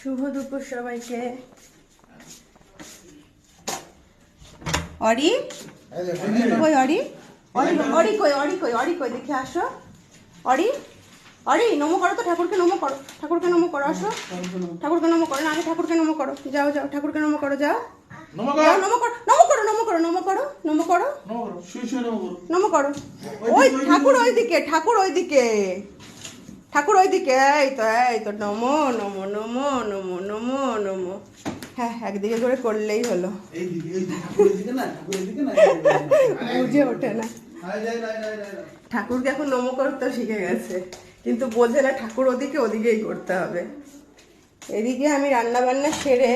শুভ দুপুর সবাইকে। অরি? কই অরি? অরি অরি। কই অরি কই অরি কই দেখে আসো। অরি? অরি নমো করো তো ঠাকুরকে নমো করো। ঠাকুরকে নমো করো আসো। ঠাকুরকে নমো করো না আগে ঠাকুরকে নমো করো। যাও যাও ঠাকুরকে নমো করো যাও। যাও নমো করো নমো করো নমো করো নমো করো নমো করো। নমো করো। ওই ঠাকুর ওইদিকে ঠাকুর ওইদিকে। ঠাকুর ওইদিকে এই তো এই তো নমো নমো নমো নমো নমো নমো। হ্যাঁ একদিকে করে করলেই হলো। বুঝে ওঠে না। ঠাকুরকে এখন নমো করতে শিখে গেছে। কিন্তু বোঝে না ঠাকুর ওদিকে ওদিকেই করতে হবে। এদিকে আমি রান্না বান্না সেরে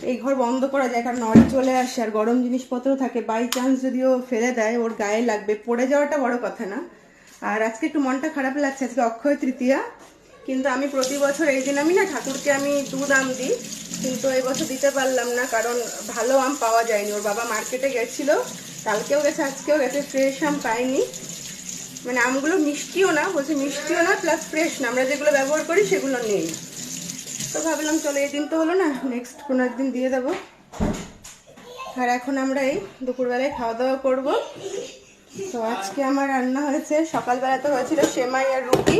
এই ঘর বন্ধ করা যায় কারণ নড়ে চলে আসে আর গরম জিনিসপত্র থাকে। বাই চান্স যদি ও ফেলে দেয় ওর গায়ে লাগবে। পড়ে যাওয়াটা বড় কথা না। আর আজকে একটু মনটা খারাপ লাগছে, আজকে অক্ষয় তৃতীয়া। কিন্তু আমি প্রতি বছর এই দিন আমি না ঠাকুরকে আমি দুধ আম দিই, কিন্তু এই বছর দিতে পারলাম না, কারণ ভালো আম পাওয়া যায়নি। ওর বাবা মার্কেটে গেছিল, কালকেও গেছে, আজকেও গেছে, ফ্রেশ আম পাইনি মানে আমগুলো মিষ্টিও না, বলছে মিষ্টিও না প্লাস ফ্রেশ না। আমরা যেগুলো ব্যবহার করি সেগুলো নেই। তো ভাবলাম চলো, এই দিন তো হলো না নেক্সট কোনো একদিন দিয়ে দেবো। আর এখন আমরা এই দুপুরবেলায় খাওয়া দাওয়া করব। তো আজকে আমার রান্না হয়েছে। সকালবেলা তো হয়েছিল সেমাই আর রুটি।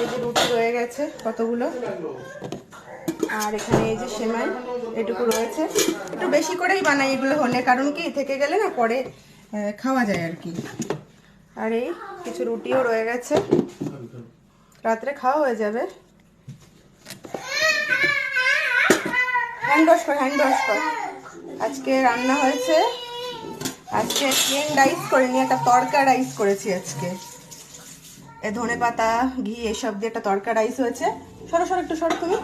এই যে রুটি রয়ে গেছে কতগুলো। আর এখানে এই যে সেমাই, এটুকু রয়েছে। একটু বেশি করেই বানাই এগুলো হলে, কারণ কি, থেকে গেলে না পরে খাওয়া যায় আর কি। আর এই কিছু রুটিও রয়ে গেছে। রাত্রে খাওয়া হয়ে যাবে। হ্যান্ড ওয়াশ কর, হ্যান্ড ওয়াশ কর। আজকে রান্না হয়েছে আজকে প্লেন রাইস করে নিয়ে একটা তড়কা রাইস করেছি আজকে। এ ধনে পাতা, ঘি, এসব দিয়ে একটা তড়কা রাইস হয়েছে। সরো সরো, একটু সরো তুমি।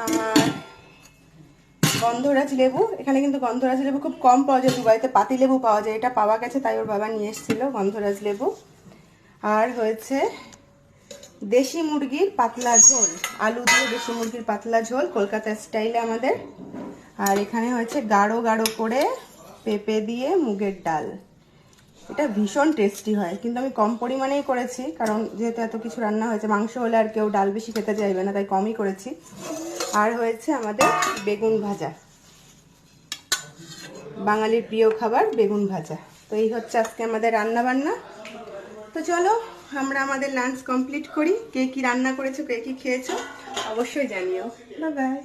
আর গন্ধরাজ লেবু, এখানে কিন্তু গন্ধরাজ লেবু খুব কম পাওয়া যায় দুবাইতে পাতি লেবু পাওয়া যায়, এটা পাওয়া গেছে, তাই ওর বাবা নিয়ে এসেছিল গন্ধরাজ লেবু। আর হয়েছে দেশি মুরগির পাতলা ঝোল, আলু দিয়ে দেশি মুরগির পাতলা ঝোল, কলকাতা স্টাইলে আমাদের। আর এখানে হয়েছে গাঢ় গাঢ় করে পেঁপে দিয়ে মুগের ডাল। এটা ভীষণ টেস্টি হয়, কিন্তু আমি কম পরিমাণেই করেছি, কারণ যেহেতু এত কিছু রান্না হয়েছে, মাংস হলে আর কেউ ডাল বেশি খেতে চাইবে না, তাই কমই করেছি। আর হয়েছে আমাদের বেগুন ভাজা। বাঙালির প্রিয় খাবার বেগুন ভাজা। তো এই হচ্ছে আজকে আমাদের রান্না বান্না তো চলো, আমরা আমাদের লাঞ্চ কমপ্লিট করি। কে কি রান্না করেছ, কে কি খেয়েছো, অবশ্যই জানিও। বাই